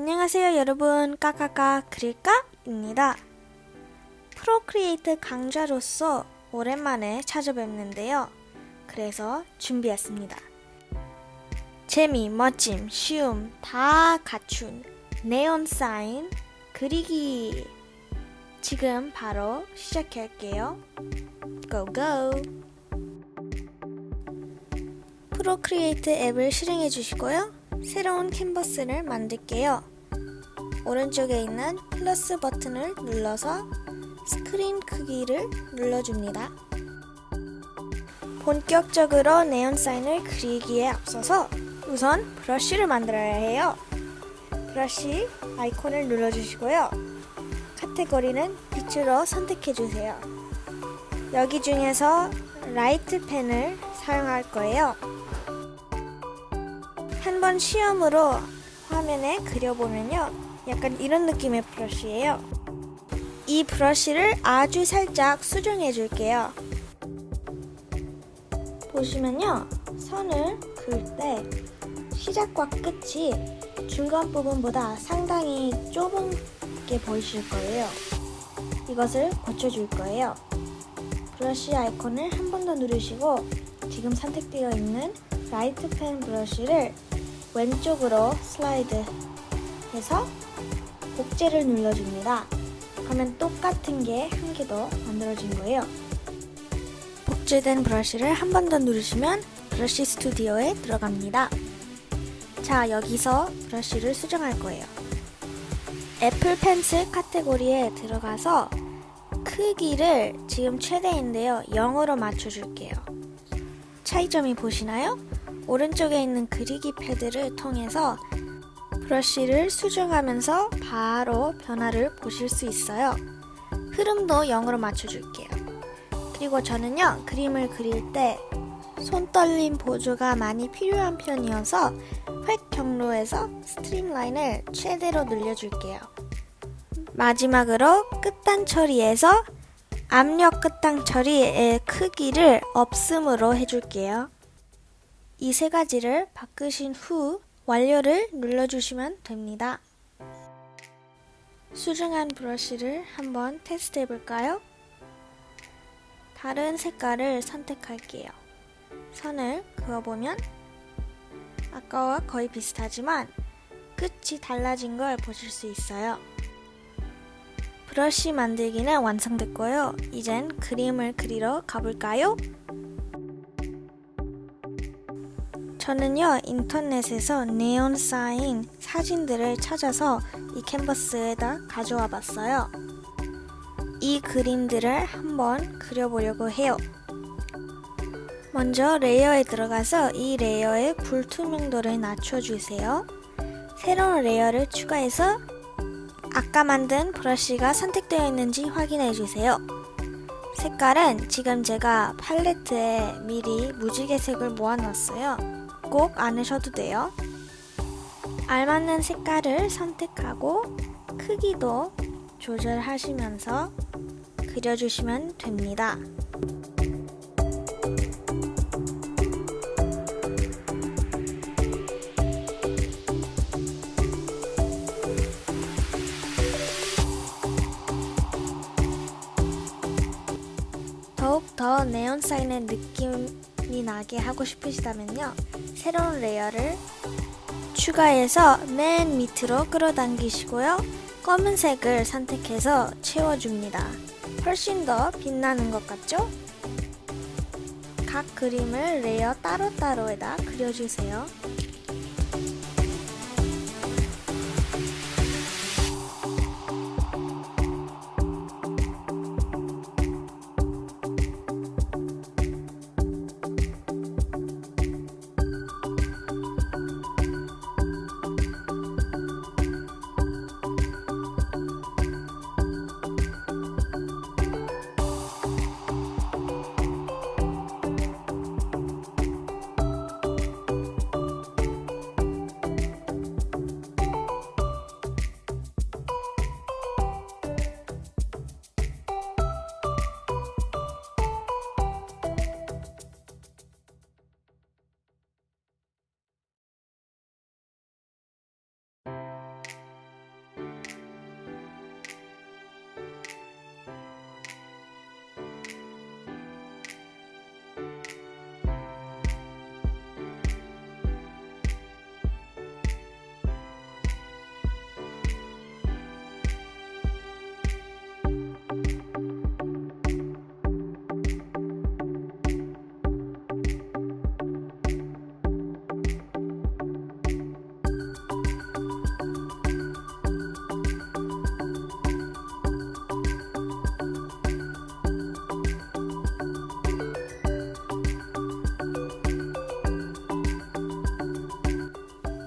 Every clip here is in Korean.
안녕하세요 여러분 까까까 그릴까입니다. 프로크리에이트 강좌로서 오랜만에 찾아뵙는데요. 그래서 준비했습니다. 재미, 멋짐, 쉬움 다 갖춘 네온 사인 그리기 지금 바로 시작할게요. Go! 프로크리에이트 앱을 실행해 주시고요. 새로운 캔버스를 만들게요. 오른쪽에 있는 플러스 버튼을 눌러서 스크린 크기를 눌러줍니다. 본격적으로 네온 사인을 그리기에 앞서서 우선 브러쉬를 만들어야 해요. 브러쉬 아이콘을 눌러주시고요. 카테고리는 빛으로 선택해주세요. 여기 중에서 라이트 펜을 사용할 거예요. 한번 시험으로 화면에 그려보면요. 약간 이런 느낌의 브러쉬예요. 이 브러쉬를 아주 살짝 수정해 줄게요. 보시면요. 선을 그을 때 시작과 끝이 중간 부분보다 상당히 좁은 게 보이실 거예요. 이것을 고쳐줄 거예요. 브러쉬 아이콘을 한 번 더 누르시고 지금 선택되어 있는 라이트 펜 브러쉬를 왼쪽으로 슬라이드 해서 복제를 눌러줍니다. 그러면 똑같은 게 한 개 더 만들어진 거예요. 복제된 브러쉬를 한 번 더 누르시면 브러쉬 스튜디오에 들어갑니다. 자, 여기서 브러쉬를 수정할 거예요. 애플 펜슬 카테고리에 들어가서 크기를 지금 최대인데요. 0으로 맞춰줄게요. 차이점이 보시나요? 오른쪽에 있는 그리기 패드를 통해서 브러쉬를 수정하면서 바로 변화를 보실 수 있어요. 흐름도 0으로 맞춰줄게요. 그리고 저는요, 그림을 그릴 때 손떨림 보조가 많이 필요한 편이어서 획 경로에서 스트림 라인을 최대로 늘려줄게요. 마지막으로 끝단 처리에서 압력 끝단 처리의 크기를 없음으로 해줄게요. 이 세 가지를 바꾸신 후 완료를 눌러주시면 됩니다. 수정한 브러쉬를 한번 테스트 해볼까요? 다른 색깔을 선택할게요. 선을 그어보면 아까와 거의 비슷하지만 끝이 달라진 걸 보실 수 있어요. 브러쉬 만들기는 완성됐고요. 이젠 그림을 그리러 가볼까요? 저는요 인터넷에서 네온 사인 사진들을 찾아서 이 캔버스에다 가져와 봤어요. 이 그림들을 한번 그려보려고 해요. 먼저 레이어에 들어가서 이 레이어의 불투명도를 낮춰주세요. 새로운 레이어를 추가해서 아까 만든 브러쉬가 선택되어 있는지 확인해 주세요. 색깔은 지금 제가 팔레트에 미리 무지개색을 모아놨어요. 꼭 안 하셔도 돼요. 알맞는 색깔을 선택하고 크기도 조절하시면서 그려주시면 됩니다. 더욱 더 네온 사인의 느낌 이 나게 하고 싶으시다면요. 새로운 레이어를 추가해서 맨 밑으로 끌어당기시고요. 검은색을 선택해서 채워줍니다. 훨씬 더 빛나는 것 같죠? 각 그림을 레이어 따로따로에다 그려주세요.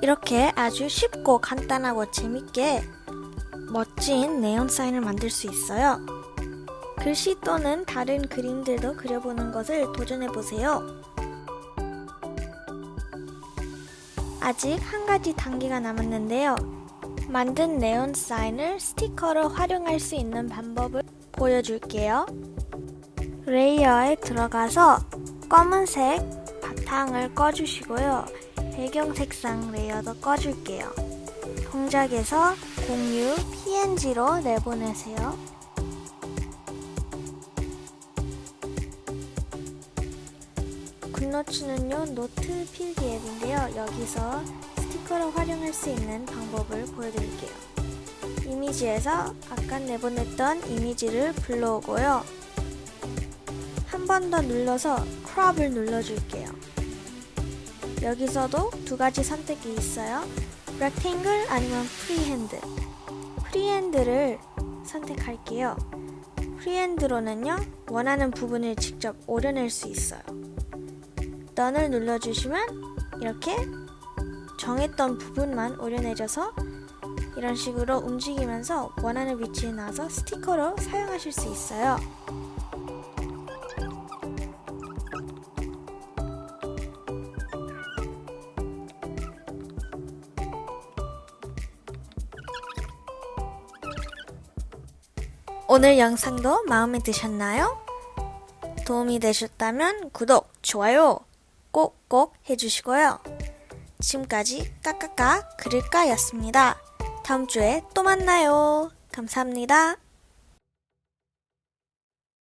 이렇게 아주 쉽고 간단하고 재밌게 멋진 네온 사인을 만들 수 있어요. 글씨 또는 다른 그림들도 그려보는 것을 도전해보세요. 아직 한 가지 단계가 남았는데요. 만든 네온 사인을 스티커로 활용할 수 있는 방법을 보여줄게요. 레이어에 들어가서 검은색 바탕을 꺼주시고요. 배경 색상 레이어도 꺼줄게요. 동작에서 공유 PNG로 내보내세요. 굿노츠는요 노트 필기 앱인데요. 여기서 스티커를 활용할 수 있는 방법을 보여드릴게요. 이미지에서 아까 내보냈던 이미지를 불러오고요. 한 번 더 눌러서 크롭을 눌러줄게요. 여기서도 두 가지 선택이 있어요. rectangle 아니면 freehand. freehand를 선택할게요. freehand로는요, 원하는 부분을 직접 오려낼 수 있어요. 넌을 눌러주시면 이렇게 정했던 부분만 오려내져서 이런 식으로 움직이면서 원하는 위치에 놔서 스티커로 사용하실 수 있어요. 오늘 영상도 마음에 드셨나요? 도움이 되셨다면 구독, 좋아요 꼭꼭 해주시고요. 지금까지 까까까 그릴까였습니다. 다음 주에 또 만나요. 감사합니다.